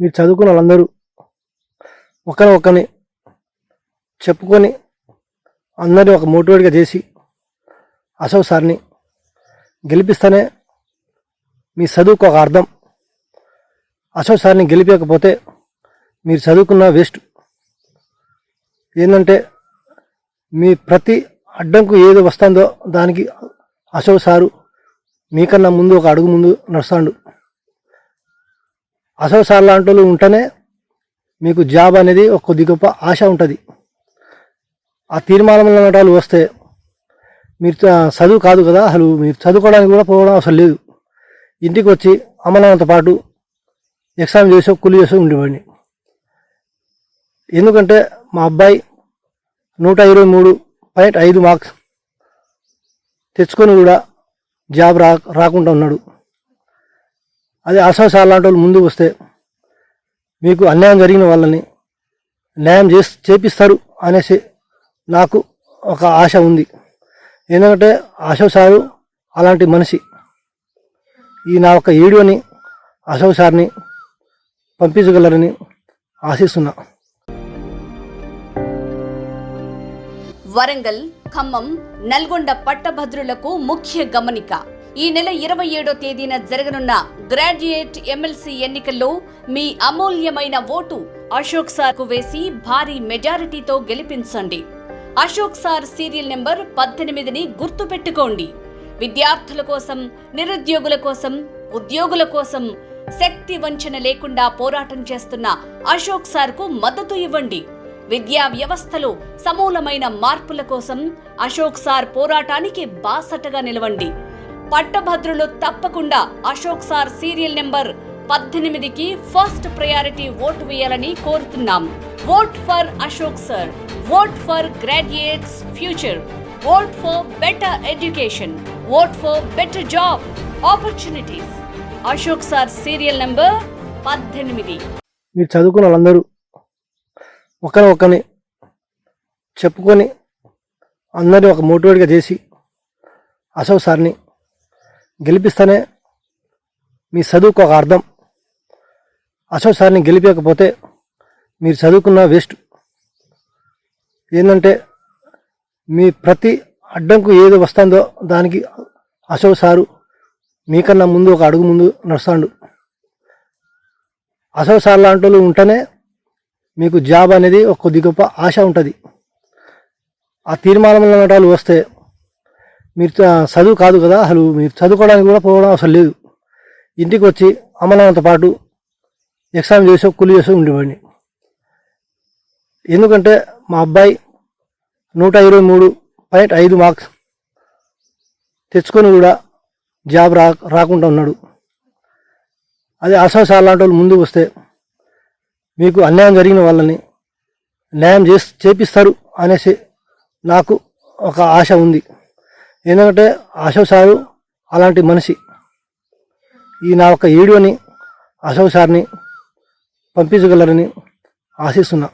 మీరు చదువుకున్న వాళ్ళందరూ ఒకరిని ఒకరిని చెప్పుకొని అందరినీ ఒక మోటివేట్గా చేసి అశోక్ సార్ని గెలిపిస్తేనే మీ చదువుకు ఒక అర్థం. అశోక్ సార్ని గెలిపించకపోతే మీరు చదువుకున్న వేస్ట్. ఏంటంటే మీ ప్రతి అడ్డంకు ఏది వస్తుందో దానికి అశోక్ సారు మీకన్నా ముందు ఒక అడుగు ముందు నడుస్తాడు. అసలు సార్ లాంటి వాళ్ళు ఉంటేనే మీకు జాబ్ అనేది ఒక కొద్ది గొప్ప ఆశ ఉంటుంది. ఆ తీర్మానంలో ఉన్న వాళ్ళు వస్తే మీరు చదువు కాదు కదా అసలు మీరు చదువుకోవడానికి కూడా పోవడం అసలు లేదు. ఇంటికి వచ్చి అమ్మనాన్నతో పాటు ఎగ్జామ్ చేసో కూలి చేసో ఉండేవాడిని ఎందుకంటే మా అబ్బాయి నూట ఇరవై మూడు పాయింట్ ఐదు మార్క్స్ తెచ్చుకొని కూడా జాబ్ రా రాకుండా ఉన్నాడు. అదే అసలు అలాంటి ముందు వాళ్ళు వస్తే మీకు అన్యాయం జరిగిన వాళ్ళని న్యాయం చేసి చేపిస్తారు అనేసి నాకు ఒక ఆశ ఉంది. ఎందుకంటే అశోక్ సారు అలాంటి మనిషి ఈ నా యొక్క వీడియోని అశోక్ సార్ని పంపించగలరని ఆశిస్తున్నా. వరంగల్ ఖమ్మం నల్గొండ పట్టభద్రులకు ముఖ్య గమనిక. ఈ నెల ఇరవై ఏడో తేదీన జరగనున్న గ్రాడ్యుయేట్ ఎమ్మెల్సీ ఎన్నికల్లో మీ అమూల్యమైన ఓటు అశోక్ సార్కు వేసి భారీ మెజారిటీతో గెలిపించండి. అశోక్ సార్ సీరియల్ నెంబర్ పద్దెనిమిదిని గుర్తుపెట్టుకోండి. విద్యార్థుల కోసం నిరుద్యోగుల కోసం ఉద్యోగుల కోసం శక్తి వంచన లేకుండా పోరాటం చేస్తున్న అశోక్ సార్కు మద్దతు ఇవ్వండి. విద్యా వ్యవస్థలో సమూలమైన మార్పుల కోసం అశోక్ సార్ పోరాటానికి బాసటగా నిలవండి. పట్టభద్రులు తప్పకుండా అశోక్ సార్ సీరియల్ నెంబర్ పద్దెనిమిదికి ఫస్ట్ ప్రయారిటీ ఓటు వేయాలని కోరుతున్నాం. Vote for Ashok sir. Vote for graduates future. Vote for better education. Vote for better job opportunities. Ashok sir serial number పద్దెనిమిది. మీరు చదువుకున్న వాళ్ళందరూ ఒకరి ఒకరిని చెప్పుకొని అందరినీ ఒక మోటివేట్గా చేసి అశోక్ సార్ని గెలిపిస్తేనే మీ చదువుకు ఒక అర్థం. అశోక్ సార్ని గెలిపించకపోతే మీరు చదువుకున్న వేస్ట్. ఏంటంటే మీ ప్రతి అడ్డంకు ఏది వస్తుందో దానికి అశోక్ సారు మీకన్నా ముందు ఒక అడుగు ముందు నడుస్తాడు. అశోక్ సార్ లాంటి వాళ్ళు ఉంటేనే మీకు జాబ్ అనేది ఒక కొద్ది గొప్ప ఆశ ఉంటుంది. ఆ తీర్మానంలో లాంటి వాళ్ళు వస్తే మీరు చదువు కాదు కదా అసలు మీరు చదువుకోవడానికి కూడా పోవడం అసలు లేదు. ఇంటికి వచ్చి అమ్మనాన్నతో పాటు ఎగ్జామ్ చేసో కూలి చేసో ఉండేవాడిని ఎందుకంటే మా అబ్బాయి నూట ఇరవై మూడు పాయింట్ ఐదు మార్క్స్ తెచ్చుకొని కూడా జాబ్ రా రాకుండా ఉన్నాడు. అదే అసోసాల లాంటి వాళ్ళు ముందుకు వస్తే మీకు అన్యాయం జరిగిన వాళ్ళని న్యాయం చేసి చేపిస్తారు అనేసి నాకు ఒక ఆశ ఉంది. ఎందుకంటే అశోక్ సారు అలాంటి మనిషి. ఈ నా యొక్క వీడియోని అశోక్ సార్ని పంపించగలరని ఆశిస్తున్నా.